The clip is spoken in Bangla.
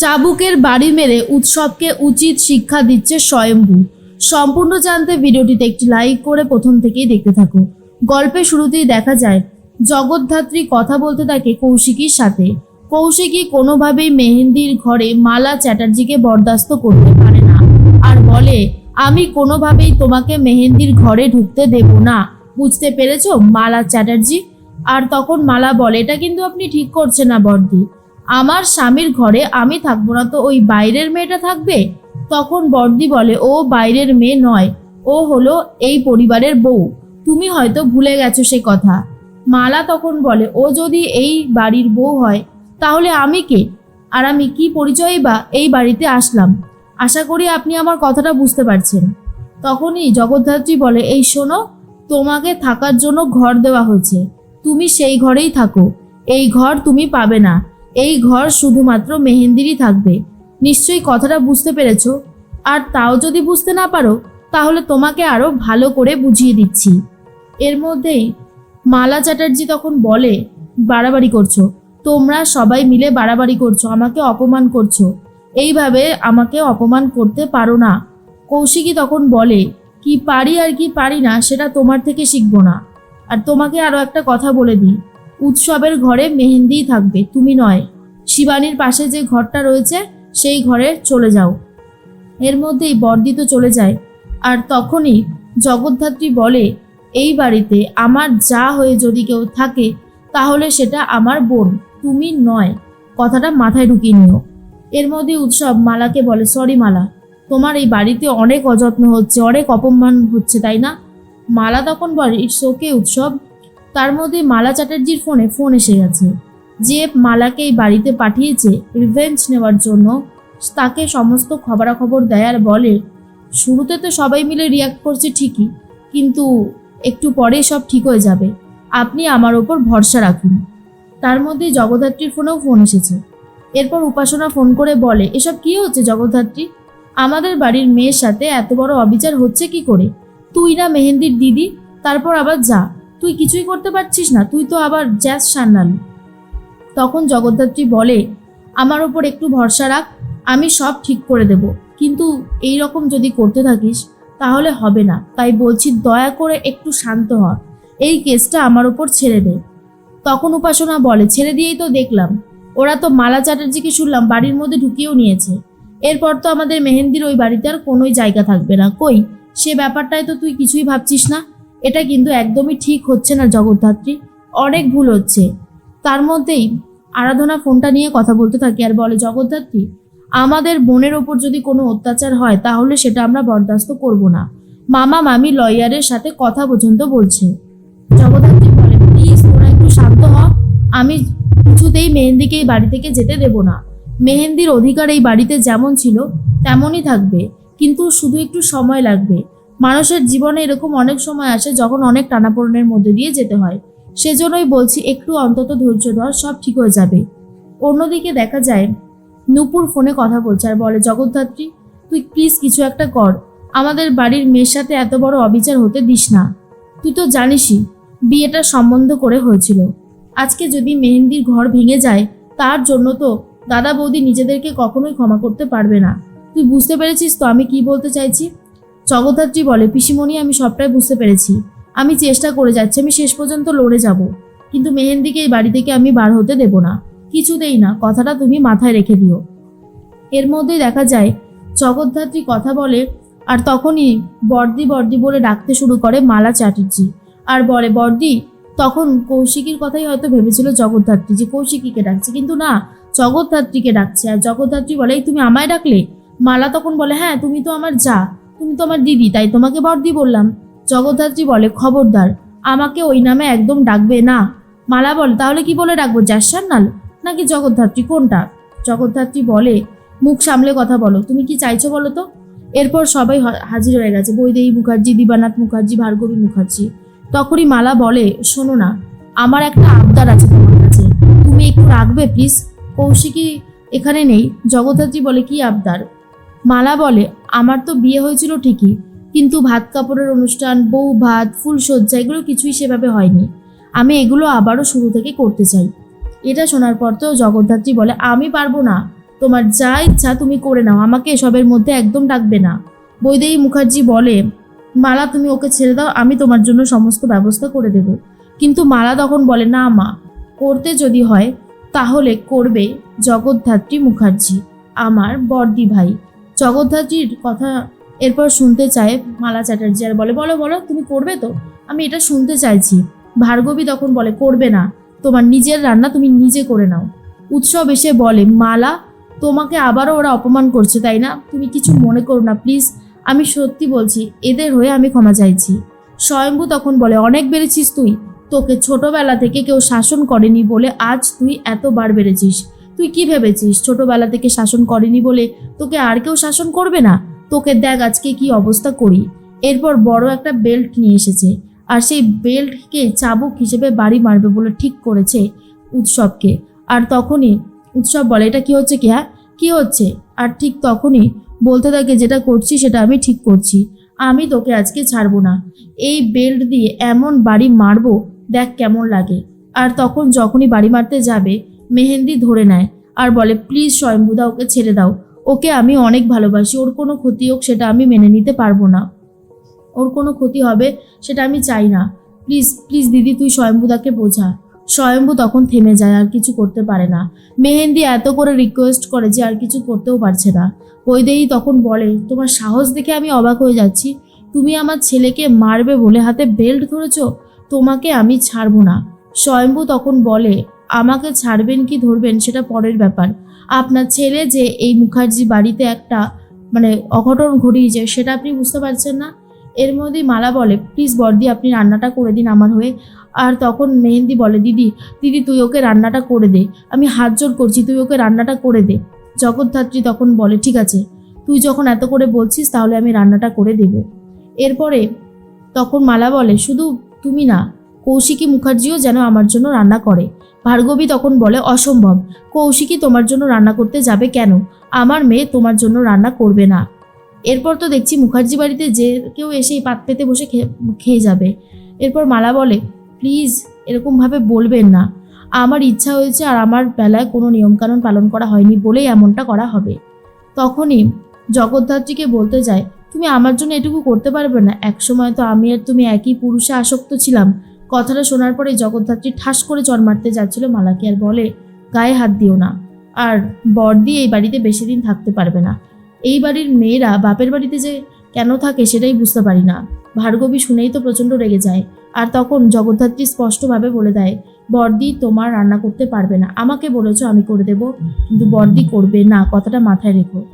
চাবুকের বাড়ি মেরে উৎসবকে উচিত শিক্ষা দিচ্ছে স্বয়ম্ভু। সম্পূর্ণ জানতে ভিডিওটিতে একটি লাইক করে প্রথম থেকেই দেখতে থাকো। গল্পের শুরুতেই দেখা যায়, জগদ্ধাত্রী কথা বলতে থাকে কৌশিকীর সাথে। কৌশিকী কোনোভাবেই মেহেন্দির ঘরে মালা চ্যাটার্জিকে বরদাস্ত করতে পারে না আর বলে, আমি কোনোভাবেই তোমাকে মেহেন্দির ঘরে ঢুকতে দেব না। বুঝতে পেরেছ মালা চ্যাটার্জি? আর তখন মালা বলে, এটা কিন্তু আপনি ঠিক করছে না বর্দি। আমার স্বামীর ঘরে আমি থাকব না তো ওই বাইরের মেয়েটা থাকবে? তখন বর্দি বলে, ও বাইরের মেয়ে নয়, ও হলো এই পরিবারের বউ। তুমি হয়তো ভুলে গেছো সে কথা। মালা তখন বলে, ও যদি এই বাড়ির বউ হয়, তাহলে আমি কে? আর আমি কি পরিচয়ই বা এই বাড়িতে আসলাম? আশা করি আপনি আমার কথাটা বুঝতে পারছেন। তখনই জগদ্ধাত্রী বলে, এই শোনো, তোমাকে থাকার জন্য ঘর দেওয়া হয়েছে। তুমি সেই ঘরেই থাকো। এই ঘর তুমি পাবে না। এই ঘর শুধুমাত্র মেহেন্দিরই থাকবে। নিশ্চয়ই কথাটা বুঝতে পেরেছ। আর তাও যদি বুঝতে না পারো, তাহলে তোমাকে আরও ভালো করে বুঝিয়ে দিচ্ছি। এর মধ্যেই মালা চ্যাটার্জি তখন বলে, বাড়াবাড়ি করছ। তোমরা সবাই মিলে বাড়াবাড়ি করছ, আমাকে অপমান করছ। এইভাবে আমাকে অপমান করতে পারো না। কৌশিকী তখন বলে, কি পারি আর কি পারি না, সেটা তোমার থেকে শিখব না। আর তোমাকে আরও একটা কথা বলে দিই। উৎসবের ঘরে মেহেন্দিই থাকবে, তুমি নয়। শিবানীর পাশে যে ঘরটা রয়েছে, সেই ঘরে চলে যাও। এর মধ্যেই বর্দি তো চলে যায়। আর তখনই জগদ্ধাত্রী বলে, এই বাড়িতে আমার যা হয়ে যদি কেউ থাকে, তাহলে সেটা আমার বোন, তুমি নয়। কথাটা মাথায় ঢুকিয়ে নিও। এর মধ্যে উৎসব মালাকে বলে, সরি মালা, তোমার এই বাড়িতে অনেক অযত্ন হচ্ছে, অনেক অপমান হচ্ছে, তাই না? মালা তখন বলে ওকে উৎসব মধ্যে মালা চ্যাটার্জির ফোনে ফোন এসে গেছে। যে মালাকে এই বাড়িতে পাঠিয়েছে রিভেঞ্জ নেওয়ার জন্য, তাকে সমস্ত খবরাখবর দেয় আর বলে, শুরুতে তো সবাই মিলে রিয়াক্ট করছে ঠিকই, কিন্তু একটু পরেই সব ঠিক হয়ে যাবে। আপনি আমার ওপর ভরসা রাখুন। তার মধ্যে জগদ্ধাত্রীর ফোনেও ফোন এসেছে। এরপর উপাসনা ফোন করে বলে, এসব কি হচ্ছে জগদ্ধাত্রী? আমাদের বাড়ির মেয়ের সাথে এত বড় অবিচার হচ্ছে কি করে? তুই না মেহেন্দির দিদি, তারপর আবার যা। তুই কিছুই করতে পারছিস না, তুই তো আবার জ্যাজ সান্নাল তখন জগদ্ধাত্রী বলে, আমার ওপর একটু ভরসা রাখ, আমি সব ঠিক করে দেব। কিন্তু এই রকম যদি করতে থাকিস, তাহলে হবে না। তাই বলছি, দয়া করে একটু শান্ত হ। এই কেসটা আমার ওপর ছেড়ে দে। তখন উপাসনা বলে, ছেড়ে দিয়েই তো দেখলাম। ওরা তো মালা চ্যাটার্জিকে শুনলাম, বাড়ির মধ্যে ঢুকিয়েও নিয়েছে। এরপর তো আমাদের মেহেন্দির ওই বাড়িতে আর কোনোই জায়গা থাকবে না। কই? সে ব্যাপারটায় তো তুই কিছুই ভাবছিস না? এটা কিন্তু একদমই ঠিক হচ্ছে না জগদ্ধাত্রী। অনেক ভুল হচ্ছে। তার মধ্যেই আরাধনা ফোনটা নিয়ে কথা বলতে থাকে আর বলে, জগদ্ধাত্রী, আমাদের বোনের ওপর যদি কোনো অত্যাচার হয়, তাহলে সেটা আমরা বরদাস্ত করব না। মামা, মামি, লয়ারের সাথে কথা পর্যন্ত বলছে। জগদ্ধাত্রী বলে, প্লিজ, তোরা একটু শান্ত হ। আমি কিছুতেই মেহেন্দিকে এই বাড়ি থেকে যেতে দেব না। মেহেন্দির অধিকার এই বাড়িতে যেমন ছিল, তেমনই থাকবে। কিন্তু শুধু একটু সময় লাগবে। মানুষের জীবনে এরকম অনেক সময় আসে যখন অনেক টানাপোড়েনের মধ্যে দিয়ে যেতে হয়। সেজন্যই বলছি, একটু অন্তত ধৈর্য ধর, সব ঠিক হয়ে যাবে। অন্যদিকে দেখা যায়, নূপুর ফোনে কথা বলছে আর বলে, জগদ্ধাত্রী, তুই প্লিজ কিছু একটা কর। আমাদের বাড়ির মেয়ের সাথে এত বড় অবিচার হতে দিস না। তুই তো জানিসই, বিয়েটা সম্বন্ধ করে হয়েছিল। আজকে যদি মেহেন্দির ঘর ভেঙে যায়, তার জন্য তো দাদা বৌদি নিজেদেরকে কখনোই ক্ষমা করতে পারবে না। তুই বুঝতে পেরেছিস তো আমি কি বলতে চাইছি? জগদ্ধাত্রী বলে, পিসিমণি, আমি সবটাই বুঝতে পেরেছি। আমি চেষ্টা করে যাচ্ছি, আমি শেষ পর্যন্ত লড়ে যাব। কিন্তু মেহেন্দিকে এই বাড়ি থেকে আমি বার হতে দেব না। কিছুতেই না, কথাটা তুমি মাথায় রেখে দিও। এর মধ্যে দেখা যায়, জগদ্ধাত্রী কথা বলে, আর তখনই বর্দি বর্দি বলে ডাকতে শুরু করে মালা চ্যাটার্জি। আর বলে, বর্দি, তখন কৌশিকীর কথাই হয়তো ভেবেছিল জগদ্ধাত্রী যে কৌশিকীকে ডাকছে। কিন্তু না, জগদ্ধাত্রীকে ডাকছে। আর জগদ্ধাত্রী বলে, "এই তুমি আমায় ডাকলে? মালা তখন বলে হ্যাঁ তুমি তো আমার যা। তুমি তো আমার দিদি, তাই তোমাকে বর্দি বললাম। জগদ্ধাত্রী বলে, খবরদার, আমাকে ওই নামে একদম ডাকবে না। মালা বলে, তাহলে কি বলে ডাকবো জাসান্নাল নাকি জগদ্ধাত্রী, কোনটা? জগদ্ধাত্রী বলে, মুখ সামলে কথা বলো, তুমি কি চাইছো বলো তো? এরপর সবাই হাজির হয়ে গেছে, বৈদেহী মুখার্জি, দিবানাথ মুখার্জি, ভার্গবী মুখার্জি। তখনই মালা বলে, শোনো না, আমার একটা আবদার আছে তোমার কাছে। তুমি একটু রাখবে, প্লিজ? কৌশিকী এখানে নেই। জগদ্ধাত্রী বলে, কি আবদার? মালা বলে, আমার তো বিয়ে হয়েছিল ঠিকই, কিন্তু ভাত কাপড়ের অনুষ্ঠান, বউ ভাত ফুলসজ্জা এগুলো কিছুই সেভাবে হয়নি। আমি এগুলো আবারও শুরু থেকে করতে চাই। এটা শোনার পর তো জগদ্ধাত্রী বলে, আমি পারব না। তোমার যা ইচ্ছা তুমি করে নাও, আমাকে এসবের মধ্যে একদম ডাকবে না। বৈদেহী মুখার্জি বলে, মালা তুমি ওকে ছেড়ে দাও, আমি তোমার জন্য সমস্ত ব্যবস্থা করে দেব। কিন্তু মালা তখন বলে, না মা, করতে যদি হয়, তাহলে করবে জগদ্ধাত্রী মুখার্জি, আমার বর্দি ভাই। জগদ্ধাত্রীর কথা এরপর শুনতে চায় মালা চ্যাটার্জি আর বলে, বলো বলো, তুমি করবে তো? আমি এটা শুনতে চাইছি। ভার্গবী তখন বলে, করবে না। তোমার নিজের রান্না তুমি নিজে করে নাও। উৎসব এসে বলে, মালা, তোমাকে আবারও ওরা অপমান করছে, তাই না? তুমি কিছু মনে করো না, প্লিজ। আমি সত্যি বলছি, এদের হয়ে আমি ক্ষমা চাইছি। স্বয়ম্ভু তখন বলে, অনেক বেড়েছিস তুই। তোকে ছোটবেলা থেকে কেউ শাসন করেনি বলে আজ তুই এতবার বেড়েছিস। তুই কি ভেবেছিস? ছোটবেলা থেকে শাসন করেনি বলে তোকে আর কেউ শাসন করবে না? তোকে দেখ আজকে কি অবস্থা করি। এরপর বড় একটা বেল্ট নিয়ে এসেছে আর সেই বেল্টকে চাবুক হিসেবে বাড়ি মারবে বলে ঠিক করেছে উৎসবকে। আর তখনই উৎসব বলে, এটা কি হচ্ছে কি হ্যাঁ? কি হচ্ছে? আর ঠিক তখনই বলতে থাকে, যেটা করছি সেটা আমি ঠিক করছি। আমি তোকে আজকে ছাড়বো না। এই বেল্ট দিয়ে এমন বাড়ি মারবো, দেখ কেমন লাগে। আর তখন যখনই বাড়ি মারতে যাবে মেহেন্দি ধরে নেয় আর বলে, প্লিজ স্বয়ম্ভুদা ওকে ছেড়ে দাও। ওকে আমি অনেক ভালোবাসি। ওর কোনো ক্ষতি হোক, সেটা আমি মেনে নিতে পারব না। ওর কোনো ক্ষতি হবে, সেটা আমি চাই না। প্লিজ প্লিজ দিদি, তুই স্বয়ম্ভুদাকে বোঝা। স্বয়ম্ভু তখন থেমে যায়, আর কিছু করতে পারে না। মেহেন্দি এত করে রিকোয়েস্ট করে যে আর কিছু করতেও পারছে না। বৈদেহী তখন বলে, তোমার সাহস দেখে আমি অবাক হয়ে যাচ্ছি। তুমি আমার ছেলেকে মারবে বলে হাতে বেল্ট ধরেছ? তোমাকে আমি ছাড়বো না। স্বয়ম্ভু তখন বলে আমাকে ছাড়বেন কি ধরবেন সেটা পরের ব্যাপার। আপনার ছেলে যে এই মুখার্জি বাড়িতে একটা মানে অঘটন ঘটিয়েছে, সেটা আপনি বুঝতে পারছেন না? এর মধ্যেই মালা বলে, প্লিজ বর্দি, আপনি রান্নাটা করে দিন আমার হয়ে। আর তখন মেহেন্দি বলে, দিদি দিদি, তুই ওকে রান্নাটা করে দে। আমি হাত জোর করছি, তুই ওকে রান্নাটা করে দে। জগদ্ধাত্রী তখন বলে, ঠিক আছে, তুই যখন এত করে বলছিস তাহলে আমি রান্নাটা করে দেব। এরপরে তখন মালা বলে, শুধু তুমি না কৌশিকী মুখার্জিও যেন আমার জন্য রান্না করে। ভার্গবী তখন বলে, অসম্ভব। কৌশিকী তোমার জন্য রান্না করতে যাবে কেন? আমার মেয়ে তোমার জন্য রান্না করবে না। এরপর তো দেখছি মুখার্জি বাড়িতে যে কেউ এসেই পাত পেতে বসে খেয়ে যাবে। এরপর মালা বলে, প্লিজ, এরকমভাবে বলবেন না। আমার ইচ্ছা হয়েছে আর আমার বেলায় কোনো নিয়মকানুন পালন করা হয়নি বলেই এমনটা করা হবে। তখনই জগদ্ধাত্রীকে বলতে যায়, তুমি আমার জন্য এটুকু করতে পারবে না। একসময় তো আমি আর তুমি একই পুরুষে আসক্ত ছিলাম। কথাটা শোনার পরে জগদ্ধাত্রী ঠাস করে চর মারতে যাচ্ছিল মালাকে আর বলে, গায়ে হাত দিও না। আর বর্দি এই বাড়িতে বেশি দিন থাকতে পারবে না। এই বাড়ির মেয়েরা বাপের বাড়িতে যে কেন থাকে সেটাই বুঝতে পারি না। ভার্গবী শুনেই তো প্রচণ্ড রেগে যায়। আর তখন জগদ্ধাত্রী স্পষ্টভাবে বলে দেয়, বর্দি তোমার রান্না করতে পারবে না। আমাকে বলেছ আমি করে দেব। কিন্তু বর্দি করবে না। কথাটা মাথায় রেখো।